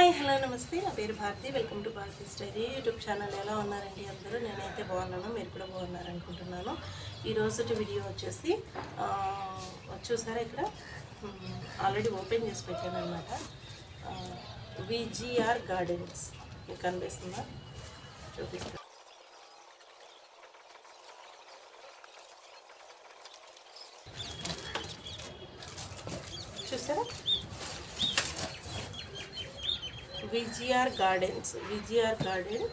Hi hello నమస్తే. నా పేరు Bharati. Welcome to Bharati study YouTube channel. ఎలా ఉన్నారండి అందరూ? నేనైతే బాగున్నాను. మీరు కూడా బాగున్నారు అనుకుంటున్నాను వీడియో వచ్చేసి చూసారా ఇక్కడ? ఆల్రెడీ ఓపెన్ చేసి పెట్టాను అనమాట విజిఆర్ గార్డెన్స్. మీకు కనిపిస్తుందా? చూపిస్తాను చూసారా? VGR gardens. VGR garden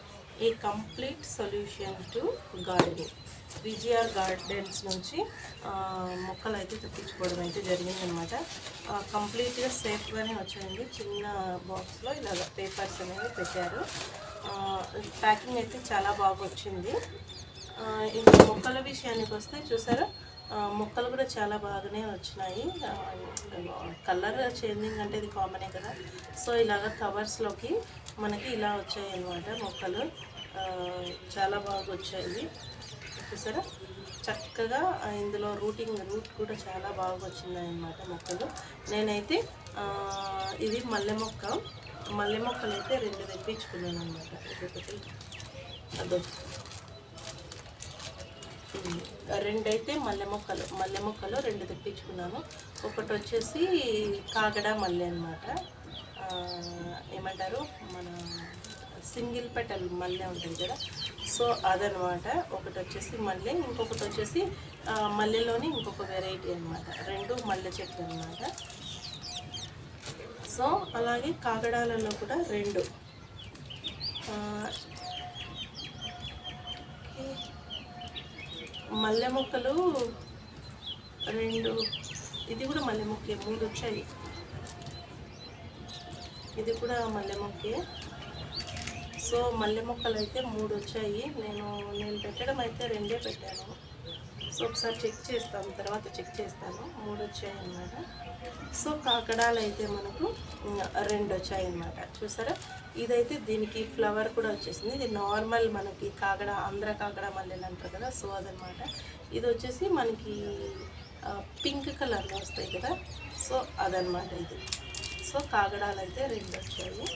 a complete solution to gardening VGR gardens నుంచి మొక్కలు అయితే తెప్పించుకోవడం అయితే జరిగిందనమాట. కంప్లీట్గా సేఫ్గానే వచ్చాయండి. చిన్న బాక్స్లో ఇలాగ పేపర్స్ అనేవి పెట్టారు. ప్యాకింగ్ అయితే చాలా బాగా వచ్చింది. ఇంకా మొక్కల విషయానికి వస్తే చూసారా మొక్కలు కూడా చాలా బాగానే వచ్చినాయి. కలర్ చేంజింగ్ అంటే ఇది కామనే కదా. సో ఇలాగ కవర్స్లోకి మనకి ఇలా వచ్చాయి అన్నమాట మొక్కలు. చాలా బాగా వచ్చాయి. చూసారా? చక్కగా ఇందులో రూటింగ్ రూట్ కూడా చాలా బాగా వచ్చింది మొక్కలు. నేనైతే ఇది మల్లె మొక్క. మల్లె మొక్కలు అయితే రెండు తెప్పించుకున్నాను అనమాట అదొకటి రెండైతే మల్లె మొక్కలు మల్లె మొక్కలు రెండు తెప్పించుకున్నాను. ఒకటి వచ్చేసి కాగడ మల్లె అనమాట ఏమంటారు? మన సింగిల్ పెటల్ మల్లె ఉంటుంది కదా? సో అదనమాట ఒకటి వచ్చేసి మల్లె ఇంకొకటి వచ్చేసి మల్లెలోని ఇంకొక వెరైటీ అనమాట రెండు మల్లె చెట్లు అనమాట సో అలాగే కాగడాలలో కూడా రెండు. ఓకే. మల్లె మొక్కలు రెండు. ఇది కూడా మల్లె మొక్కే మూడు వచ్చాయి. ఇది కూడా మల్లె మొక్కే. సో మల్లె మొక్కలు అయితే మూడు వచ్చాయి. నేను నేను పెట్టడం అయితే రెండే పెట్టాను. సో ఒకసారి చెక్ చేస్తాను తర్వాత చెక్ చేస్తాను. మూడు వచ్చాయి అన్నమాట. సో కాకడాలు అయితే మనకు రెండు వచ్చాయి అన్నమాట. చూసారా? ఇదైతే దీనికి ఫ్లవర్ కూడా వచ్చేసింది. ఇది నార్మల్ మనకి కాకడ ఆంధ్ర కాకడ మల్లెలు అంటారు కదా సో అదనమాట ఇది వచ్చేసి మనకి పింక్ కలర్లో వస్తాయి కదా సో అదనమాట ఇది. సో కాగడాలు అయితే రెండు వచ్చాయి.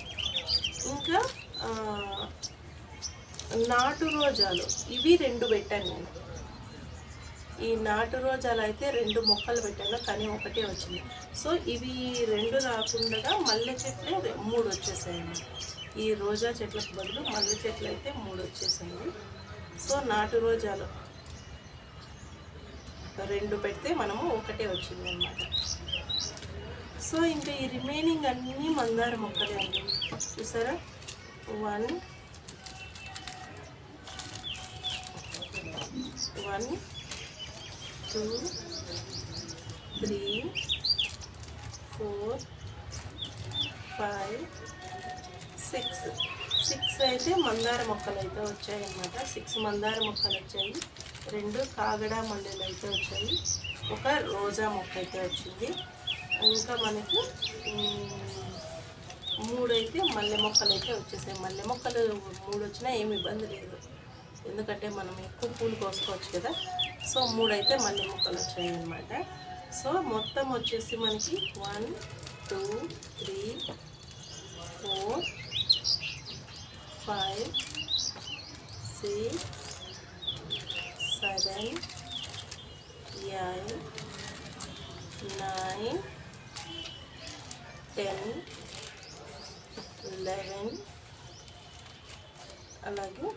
ఇంకా నాటు రోజాలు ఇవి రెండు పెట్టాను నేను. ఈ నాటు రోజాలు అయితే రెండు మొక్కలు పెట్టాను కానీ ఒకటే వచ్చింది. సో ఇవి రెండు రాకుండా మల్లె చెట్లే మూడు వచ్చేసాయండి. ఈ రోజా చెట్లకు బదులు మల్లె చెట్లు అయితే మూడు వచ్చేసాయి. సో నాటు రోజాలు రెండు పెడితే మనము ఒకటే వచ్చింది అనమాట సో ఇంకా ఈ రిమైనింగ్ అన్నీ మందార మొక్కలే అండి. చూసారా? One one two three four five six. Six అయితే మందార మొక్కలు అయితే వచ్చాయి అన్నమాట సిక్స్ మందార మొక్కలు వచ్చాయి. రెండు కాగడ మల్లెలు అయితే వచ్చాయి. ఒక రోజా మొక్క అయితే వచ్చింది. ఇంకా మనకి మూడైతే మల్లె మొక్కలు అయితే వచ్చేసాయి. మల్లె మొక్కలు మూడు వచ్చినా ఏమి ఇబ్బంది లేదు. ఎందుకంటే మనం ఎక్కువ పూలు కోసుకోవచ్చు కదా. సో మూడైతే మళ్ళీ మొక్కలు వచ్చాయి సో మొత్తం వచ్చేసి మనకి one two three four five six seven eight nine ten eleven అలాగే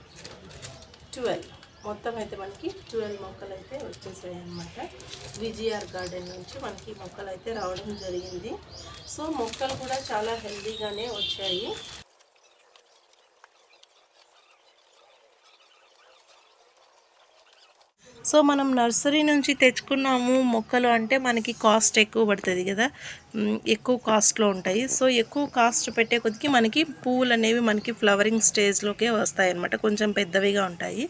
ట్వెల్వ్. మొత్తం అయితే మనకి ట్వెల్వ్ మొక్కలు అయితే వచ్చేసాయి అన్నమాట విజిఆర్ గార్డెన్ నుంచి మనకి మొక్కలు అయితే రావడం జరిగింది. సో మొక్కలు కూడా చాలా హెల్దీగానే వచ్చాయి. సో మనం నర్సరీ నుంచి తెచ్చుకున్నాము మొక్కలు అంటే మనకి కాస్ట్ ఎక్కువ పడుతుంది కదా. ఎక్కువ కాస్ట్లో ఉంటాయి. సో ఎక్కువ కాస్ట్ పెట్టే కొద్దికి మనకి పువ్వులు అనేవి మనకి ఫ్లవరింగ్ స్టేజ్లోకే వస్తాయి అన్నమాట కొంచెం పెద్దవిగా ఉంటాయి.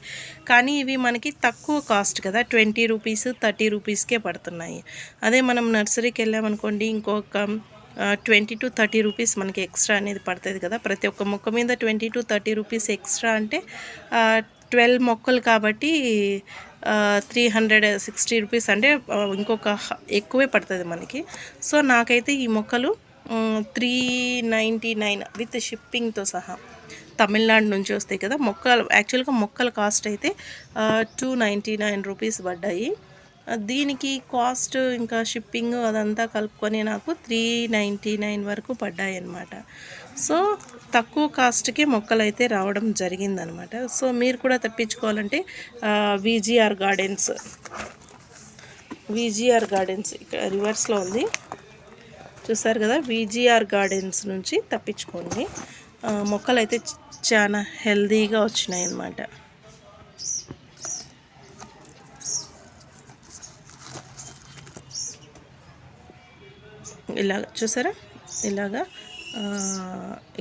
కానీ ఇవి మనకి తక్కువ కాస్ట్ కదా. ట్వంటీ రూపీస్ థర్టీ రూపీస్కే పడుతున్నాయి. అదే మనం నర్సరీకి వెళ్ళామనుకోండి ఇంకొక ట్వంటీ టు థర్టీ రూపీస్ మనకి ఎక్స్ట్రా అనేది పడుతుంది కదా. ప్రతి ఒక్క మొక్క మీద twenty to thirty rupees extra అంటే ట్వెల్వ్ మొక్కలు కాబట్టి త్రీ హండ్రెడ్ సిక్స్టీ రూపీస్ అంటే ఇంకొక ఎక్కువే పడుతుంది మనకి. సో నాకైతే ఈ మొక్కలు త్రీ నైంటీ నైన్ విత్ షిప్పింగ్తో సహా తమిళనాడు నుంచి వస్తాయి కదా. మొక్కలు యాక్చువల్గా మొక్కల కాస్ట్ అయితే టూ నైంటీ నైన్ రూపీస్ పడ్డాయి. దీనికి కాస్ట్ ఇంకా షిప్పింగ్ అదంతా కలుపుకొని నాకు త్రీ నైంటీ నైన్ వరకు పడ్డాయి అన్నమాట సో తక్కువ కాస్ట్కే మొక్కలు అయితే రావడం జరిగిందనమాట సో మీరు కూడా తప్పించుకోవాలంటే విజిఆర్ గార్డెన్స్ విజిఆర్ గార్డెన్స్ ఇక్కడ రివర్స్లో ఉంది. చూసారు కదా విజిఆర్ గార్డెన్స్ నుంచి తప్పించుకోండి. మొక్కలు అయితే చాలా హెల్దీగా వచ్చినాయి అన్నమాట ఇలాగ చూసారా? ఇలాగా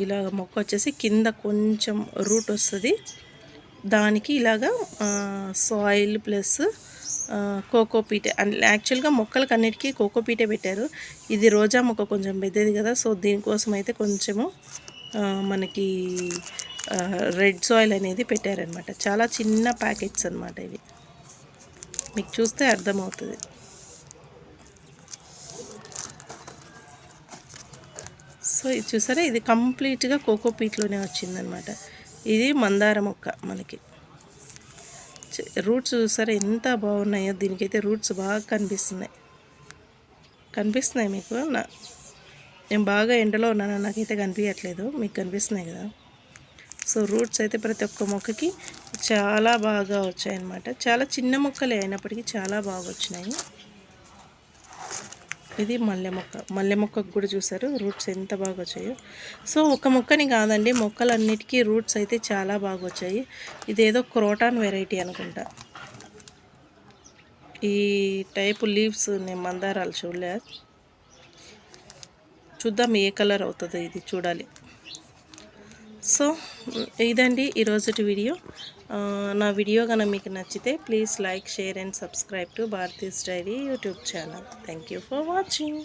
ఇలాగ మొక్క వచ్చేసి కింద కొంచెం రూట్ వస్తుంది. దానికి ఇలాగా సాయిల్ ప్లస్ కోకోపీటే అండ్ యాక్చువల్గా మొక్కలకు అన్నిటికీ కోకోపీటే పెట్టారు. ఇది రోజా మొక్క కొంచెం పెద్దది కదా సో దీనికోసం అయితే కొంచెము మనకి రెడ్ సాయిల్ అనేది పెట్టారనమాట చాలా చిన్న ప్యాకెట్స్ అనమాట ఇవి. మీకు చూస్తే అర్థమవుతుంది. సో ఇది చూసారా? ఇది కంప్లీట్గా కోకోపీట్లోనే వచ్చిందనమాట ఇది మందార మొక్క మనకి. రూట్స్ చూసారా? ఎంత బాగున్నాయో దీనికైతే రూట్స్ బాగా కనిపిస్తున్నాయి. కనిపిస్తున్నాయి మీకు? నా నేను బాగా ఎండలో ఉన్నాను నాకైతే కనిపించట్లేదు మీకు కనిపిస్తున్నాయి కదా? సో రూట్స్ అయితే ప్రతి ఒక్క మొక్కకి చాలా బాగా వచ్చాయన్నమాట. చాలా చిన్న మొక్కలే అయినప్పటికీ చాలా బాగా వచ్చినాయి. ఇది మల్లె మొక్క. మల్లె మొక్కకు కూడా చూసారు రూట్స్ ఎంత బాగా వచ్చాయో. సో ఒక మొక్కని కాదండి మొక్కలన్నిటికీ రూట్స్ అయితే చాలా బాగా వచ్చాయి. ఇదేదో క్రోటాన్ వెరైటీ అనుకుంటా. ఈ టైపు లీవ్స్ నేను మందారాలు చూడలే. చూద్దాం ఏ కలర్ అవుతుందో ఇది చూడాలి. సో ఇదండి ఈరోజుటి వీడియో. నా వీడియో కనుక మీకు నచ్చితే please like share and subscribe to Bharati's diary YouTube channel. Thank you for watching.